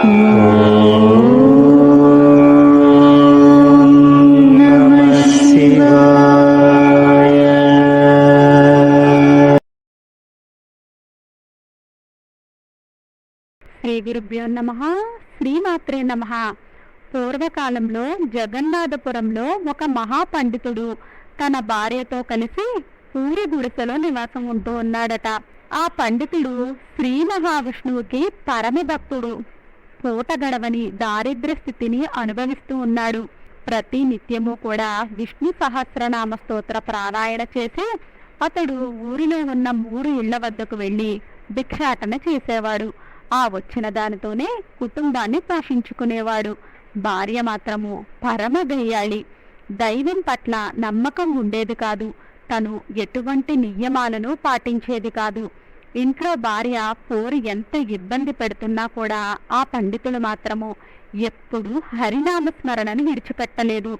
శ్రీ గురుభ్యో నమ. శ్రీమాత్రే నమ. పూర్వకాలంలో జగన్నాథపురంలో ఒక మహాపండితుడు తన భార్యతో కలిసి ఊరి గుడిసెలో నివాసం ఉంటూ ఉన్నాడట. ఆ పండితుడు శ్రీ మహావిష్ణువుకి పరమ భక్తుడు పూట గడవని దారిద్ర్య స్థితిని అనుభవిస్తూ ఉన్నాడు. ప్రతి నిత్యము కూడా విష్ణు సహస్రనామ స్తోత్ర ప్రారాయణ చేసి అతడు ఊరిలో ఉన్న మూడు ఇళ్ళ వద్దకు వెళ్ళి భిక్షాటన చేసేవాడు. ఆ వచ్చిన దానితోనే కుటుంబాన్ని పోషించుకునేవాడు. భార్య మాత్రము పరమ గయ్యాళి దైవం పట్ల నమ్మకం ఉండేది కాదు. తను ఎటువంటి నియమాలను పాటించేది కాదు. ఇంట్లో భార్య పోరు ఎంత ఇబ్బంది పెడుతున్నా కూడా ఆ పండితులు మాత్రము ఎప్పుడూ హరినామ స్మరణను విడిచిపెట్టలేదు.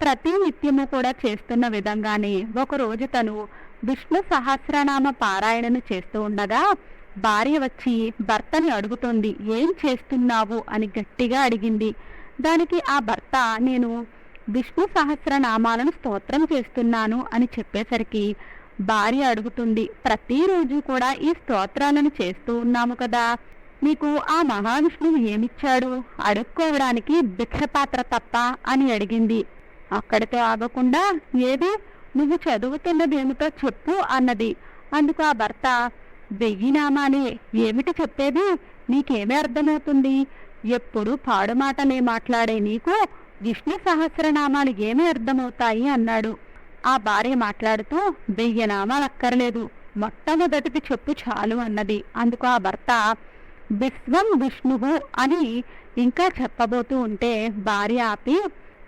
ప్రతి నిత్యము కూడా చేస్తున్న విధంగానే ఒకరోజు తను విష్ణు సహస్రనామ పారాయణను చేస్తూ ఉండగా భార్య వచ్చి భర్తని అడుగుతోంది ఏం చేస్తున్నావు? అని గట్టిగా అడిగింది. దానికి ఆ భర్త నేను విష్ణు సహస్రనామాలను స్తోత్రం చేస్తున్నాను అని చెప్పేసరికి భార్య అడుగుతుంది ప్రతిరోజు కూడా ఈ స్తోత్రాలను చేస్తూ ఉన్నాము కదా నీకు ఆ మహావిష్ణువు ఏమిచ్చాడు? అడుక్కోవడానికి భిక్షపాత్ర తప్ప? అని అడిగింది. అక్కడితో ఆగకుండా ఏది? నువ్వు చదువుతున్నదేమిటో చెప్పు అన్నది. అందుకు ఆ భర్త వెయ్యి ఏమిటి చెప్పేది? నీకేమీ అర్థమవుతుంది? ఎప్పుడు పాడు మాటలే మాట్లాడే నీకు విష్ణు సహస్రనామాలు ఏమీ అర్థమవుతాయి? అన్నాడు. ఆ భార్య మాట్లాడుతూ వెయ్యి నామాలు అక్కర్లేదు. మొట్టమొదటిది చెప్పు చాలు అన్నది. అందుకు ఆ భర్త విశ్వం విష్ణువు అని ఇంకా చెప్పబోతూ ఉంటే భార్య ఆపి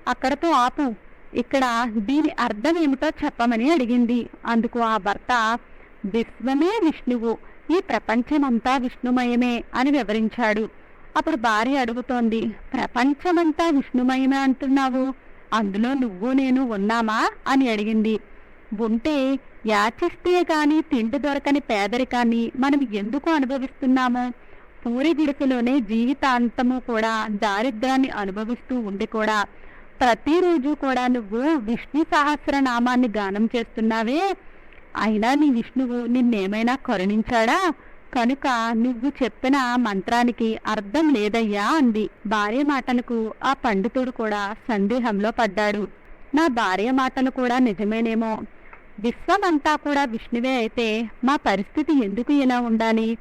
అక్కడతో ఆపు. ఇక్కడ దీని అర్థం ఏమిటో చెప్పమని అడిగింది. అందుకు ఆ భర్త విశ్వమే విష్ణువు. ఈ ప్రపంచమంతా విష్ణుమయమే అని వివరించాడు. అప్పుడు భార్య అడుగుతోంది ప్రపంచమంతా విష్ణుమయమే అంటున్నావు? అందులో నువ్వు నేను ఉన్నామా అని అడిగింది. ఉంటే యాచిస్తే కాని తిండి దొరకని పేదరికాన్ని మనం ఎందుకు అనుభవిస్తున్నాము? పూరి గుడిసెలోనే జీవితాంతము కూడా దారిద్ర్యాన్ని అనుభవిస్తూ ఉండి కూడా. ప్రతిరోజు కూడా నువ్వు విష్ణు సహస్రనామాన్ని గానం చేస్తున్నావే. అయినా నీ విష్ణువు నిన్నేమైనా కరుణించాడా? కనుక నువ్వు చెప్పిన మంత్రానికి అర్థం లేదయ్యా అంది. భార్య మాటలకు ఆ పండితుడు కూడా సందేహంలో పడ్డాడు. నా భార్య మాటలు కూడా నిజమేనేమో. విశ్వమంతా కూడా విష్ణువే అయితే మా పరిస్థితి ఎందుకు ఇలా ఉండాలి?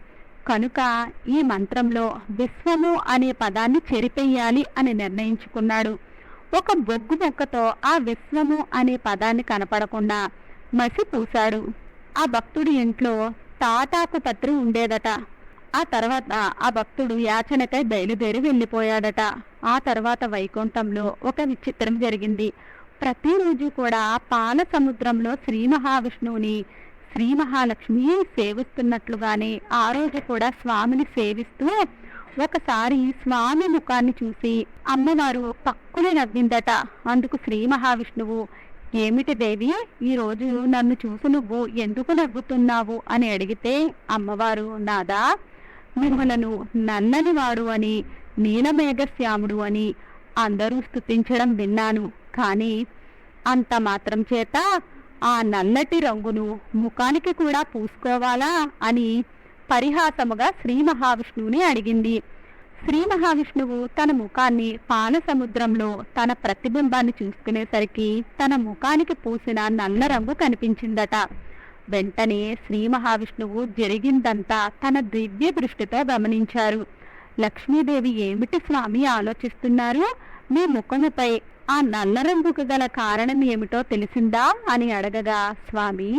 కనుక ఈ మంత్రంలో విశ్వము అనే పదాన్ని చెరిపెయ్యాలి అని నిర్ణయించుకున్నాడు. ఒక బొగ్గు మొక్కతో ఆ విశ్వము అనే పదాన్ని కనపడకుండా మసి పూశాడు. ఆ భక్తుడి ఇంట్లో తాటాకు పత్రి ఉండేదట. ఆ తర్వాత ఆ భక్తుడు యాచనకై బయలుదేరి వెళ్ళిపోయాడట. ఆ తర్వాత వైకుంఠంలో ఒక విచిత్రం జరిగింది. ప్రతిరోజు కూడా పాల సముద్రంలో శ్రీ మహావిష్ణువుని శ్రీ మహాలక్ష్మి సేవిస్తున్నట్లుగానే ఆ రోజు కూడా స్వామిని సేవిస్తూ ఒకసారి స్వామి ముఖాన్ని చూసి అమ్మవారు పక్కునే నవ్విందట. అందుకు శ్రీ మహావిష్ణువు ఏమిటి దేవి? ఈ రోజు నన్ను చూసి నువ్వు ఎందుకు నవ్వుతున్నావు అని అడిగితే అమ్మవారు నాదా మిమ్మలను నన్నని వాడు అని నీలమేఘశ్యాముడు అని అందరూ స్తుతించడం విన్నాను. కానీ అంత మాత్రం చేత ఆ నల్లటి రంగును ముఖానికి కూడా పూసుకోవాలా? అని పరిహాసముగా శ్రీ మహావిష్ణువుని అడిగింది. శ్రీ మహావిష్ణువు తన ముఖాన్ని పాన సముద్రంలో తన ప్రతిబింబాన్ని చూసుకునేసరికి తన ముఖానికి పూసిన నల్ల రంగు కనిపించిందట. వెంటనే శ్రీ మహావిష్ణువు జరిగిందంతా తన దివ్య దృష్టితో గమనించారు. లక్ష్మీదేవి ఏమిటి స్వామి ఆలోచిస్తున్నారు? మీ ముఖముపై ఆ నల్ల రంగుకు గల కారణం ఏమిటో తెలిసిందా అని అడగగా స్వామి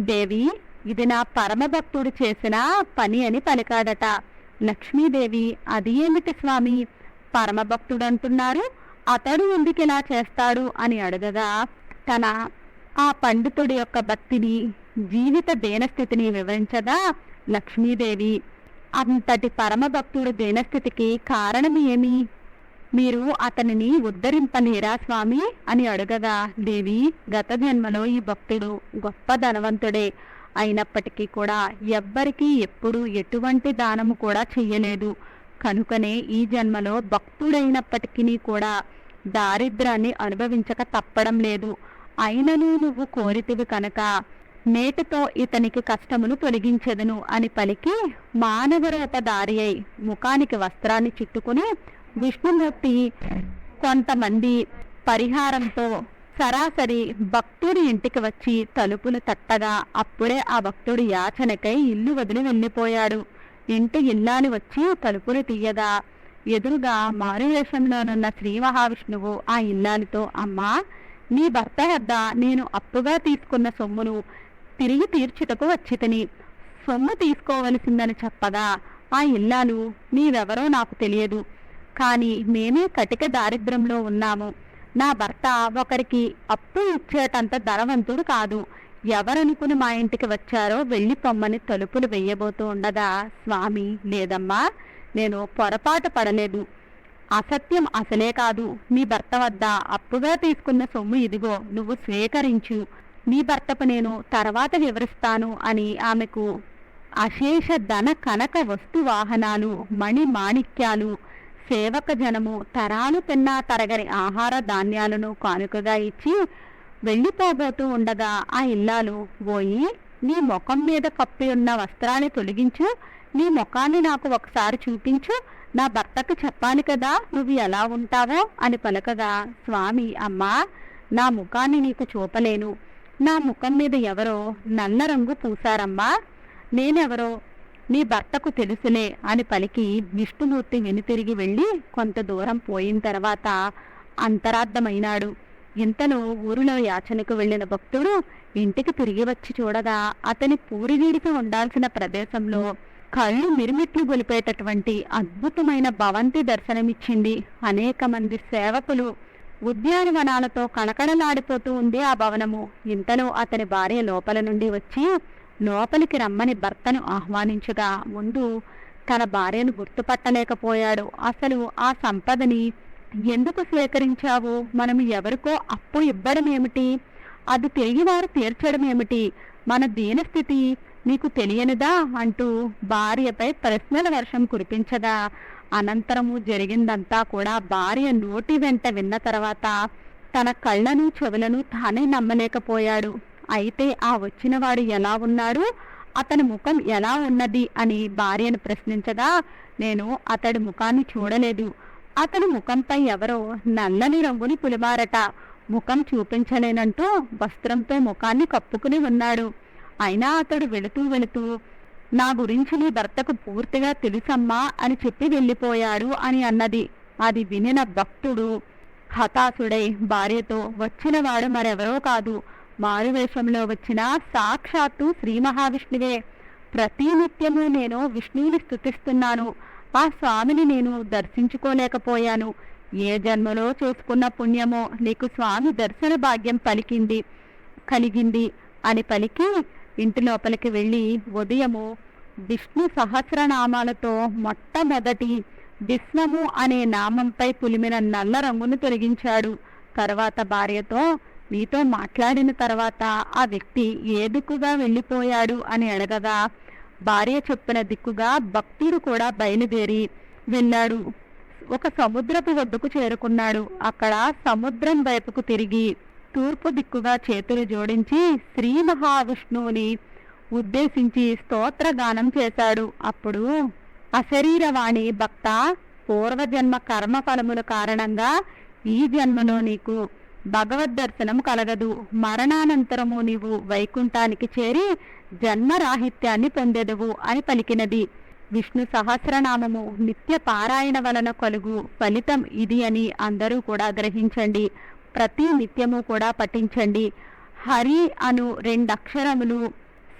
దేవి ఇది నా పరమభక్తుడు చేసిన పని అని పలికాడట. లక్ష్మీదేవి అది ఏమిటి స్వామి? పరమభక్తుడు అంటున్నారు అతడు ఎందుకు ఇలా చేస్తాడు? అని అడగగా తన ఆ పండితుడి యొక్క భక్తిని జీవిత దేనస్థితిని వివరించగా లక్ష్మీదేవి? అంతటి పరమభక్తుడు దేనస్థితికి కారణం ఏమి? మీరు అతనిని ఉద్ధరింపలేరా స్వామి? అని అడగగా దేవి గత జన్మలో ఈ భక్తుడు గొప్ప ధనవంతుడే. అయినప్పటికీ కూడా ఎవ్వరికీ ఎప్పుడూ ఎటువంటి దానము కూడా చెయ్యలేదు. కనుకనే ఈ జన్మలో భక్తుడైనప్పటికీ కూడా దారిద్రాన్ని అనుభవించక తప్పడం లేదు. అయినను నువ్వు కోరితివి కనుక నేటితో ఇతనికి కష్టమును తొలగించెదను అని పలికి మానవరూప దారి అయి ముఖానికి వస్త్రాన్ని చుట్టుకుని విష్ణుమూర్తి కొంతమంది పరిహారంతో సరాసరి భక్తుడి ఇంటికి వచ్చి తలుపులు తట్టగా అప్పుడే ఆ భక్తుడు యాచనకై ఇల్లు వదిలి వెళ్ళిపోయాడు. ఇంటి ఇల్లాని వచ్చి తలుపులు తీయగా ఎదురుగా మారువేషంలోనున్న శ్రీ మహావిష్ణువు ఆ ఇల్లానితో అమ్మా నీ భర్త వద్ద నేను అప్పుగా తీసుకున్న సొమ్మును తిరిగి తీర్చుటకు వచ్చితిని సొమ్ము తీసుకోవలసిందని చెప్పగా ఆ ఇల్లాలు నీవెవరో నాకు తెలియదు. కానీ మేమే కటిక దారిద్ర్యంలో ఉన్నాము. నా భర్త ఒకరికి అప్పు ఇచ్చేటంత ధనవంతుడు కాదు. ఎవరనుకుని మా ఇంటికి వచ్చారో వెళ్ళి పొమ్మని తలుపులు వెయ్యబోతూ ఉండగా స్వామి? లేదమ్మా నేను పొరపాటు పడలేదు. అసత్యం అసలే కాదు. నీ భర్త వద్ద అప్పుగా తీసుకున్న సొమ్ము ఇదిగో నువ్వు స్వీకరించు. నీ భర్తకు నేను తర్వాత వివరిస్తాను అని ఆమెకు అశేష ధన కనక వస్తు వాహనాలు మణి మాణిక్యాలు సేవక జనము తరాలు తిన్నా తరగని ఆహార ధాన్యాలను కానుకగా ఇచ్చి వెళ్ళిపోబోతూ ఉండగా ఆ ఇల్లాలు పోయి నీ ముఖం మీద కప్పి ఉన్న వస్త్రాన్ని తొలగించు నీ ముఖాన్ని నాకు ఒకసారి చూపించు నా భర్తకు చెప్పాలి కదా నువ్వు ఎలా ఉంటావో అని పలకగా స్వామి అమ్మా నా ముఖాన్ని నీకు చూపలేను. నా ముఖం మీద ఎవరో నల్ల రంగు పూసారమ్మా నేనెవరో నీ భర్తకు తెలుసులే అని పలికి విష్ణుమూర్తి వెనుతిరిగి వెళ్ళి కొంత దూరం పోయిన తర్వాత అంతరార్థమైనాడు. ఇంతలో ఊరిలో యాచనకు వెళ్ళిన భక్తుడు ఇంటికి తిరిగి వచ్చి చూడగా అతని పూరివీడికి ఉండాల్సిన ప్రదేశంలో కళ్ళు మిరిమిట్లు గొలిపేటటువంటి అద్భుతమైన భవంతి దర్శనమిచ్చింది అనేక మంది సేవకులు. ఉద్యానవనాలతో కణకణలాడిపోతూ ఉంది ఆ భవనము. ఇంతలో అతని భార్య లోపల నుండి వచ్చి లోపలికి రమ్మని భర్తను ఆహ్వానించగా ముందు తన భార్యను గుర్తుపట్టలేకపోయాడు. అసలు ఆ సంపదని ఎందుకు స్వీకరించావు? మనం ఎవరికో అప్పు ఇవ్వడం ఏమిటి అది తిరిగి వారు తీర్చడం ఏమిటి మన దీనస్థితి నీకు తెలియనిదా అంటూ భార్యపై ప్రశ్నల వర్షం కురిపించగా అనంతరము జరిగిందంతా కూడా భార్య నోటి వెంట విన్న తర్వాత తన కళ్ళను చెవులను తానే నమ్మలేకపోయాడు. అయితే ఆ వచ్చినవాడు ఎలా ఉన్నాడు అతని ముఖం ఎలా ఉన్నది? అని భార్యను ప్రశ్నించగా నేను అతడి ముఖాన్ని చూడలేదు. అతని ముఖంపై ఎవరో నల్లని రంగుని పులిమారట. ముఖం చూపించలేనంటూ వస్త్రంతో ముఖాన్ని కప్పుకుని ఉన్నాడు. అయినా అతడు వెళుతూ వెళుతూ నా గురించి నీ భర్తకు పూర్తిగా తెలుసమ్మా అని చెప్పి వెళ్ళిపోయాడు అని అన్నది. అది వినిన భక్తుడు హతాశుడై భార్యతో వచ్చినవాడు మరెవరో కాదు. మారువేషంలో వచ్చిన సాక్షాత్తు శ్రీ మహావిష్ణువే. ప్రతి నిత్యము నేను విష్ణువుని స్థుతిస్తున్నాను ఆ స్వామిని నేను దర్శించుకోలేకపోయాను. ఏ జన్మలో చేసుకున్న పుణ్యమో నీకు స్వామి దర్శన భాగ్యం పలికింది. కలిగింది అని పలికి ఇంటి లోపలికి వెళ్ళి ఉదయము విష్ణు సహస్రనామాలతో మొట్టమొదటి విష్ణము అనే నామంపై పులిమిన నల్ల రంగును తొలగించాడు. తర్వాత భార్యతో నీతో మాట్లాడిన తర్వాత ఆ వ్యక్తి ఏ దిక్కుగా వెళ్ళిపోయాడు అని అడగగా భార్య చెప్పిన దిక్కుగా భక్తుడు కూడా బయలుదేరి వెళ్ళాడు. ఒక సముద్రపు ఒడ్డుకు చేరుకున్నాడు. అక్కడ సముద్రం వైపుకు తిరిగి తూర్పు దిక్కుగా చేతులు జోడించి శ్రీ మహావిష్ణువుని ఉద్దేశించి స్తోత్రగానం చేశాడు. అప్పుడు అశరీరవాణి భక్త పూర్వజన్మ కర్మ ఫలముల కారణంగా ఈ జన్మలో నీకు భగవద్ దర్శనం కలగదు మరణానంతరము నీవు వైకుంఠానికి చేరి జన్మరాహిత్యాన్ని పొందెదవు అని పలికినది. విష్ణు సహస్రనామము నిత్య పారాయణ వలన కలుగు ఫలితం ఇది అని అందరూ కూడా గ్రహించండి. ప్రతి నిత్యము కూడా పఠించండి. హరి అను రెండక్షరములు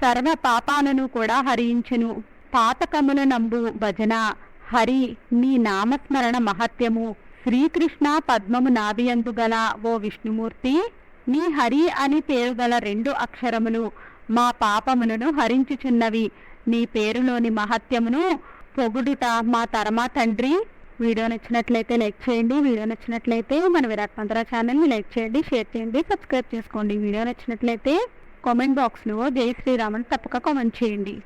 సర్వ పాపాలను కూడా హరించును. పాతకముల నంబు భజన హరి నీ నామస్మరణ మహత్యము. శ్రీకృష్ణ పద్మము నాభియందు గల ఓ విష్ణుమూర్తి నీ హరి అని పేరు గల రెండు అక్షరములు మా పాపములను హరించుచున్నవి. నీ పేరులోని మహత్యమును పొగుడుట మా తరమా తండ్రి. వీడియో నచ్చినట్లయితే లైక్ చేయండి వీడియో నచ్చినట్లయితే మన విరాట్ మంత్ర ఛానల్ని లైక్ చేయండి షేర్ చేయండి సబ్స్క్రైబ్ చేసుకోండి. వీడియో నచ్చినట్లయితే కామెంట్ బాక్స్లో జై శ్రీరామని తప్పక కామెంట్ చేయండి.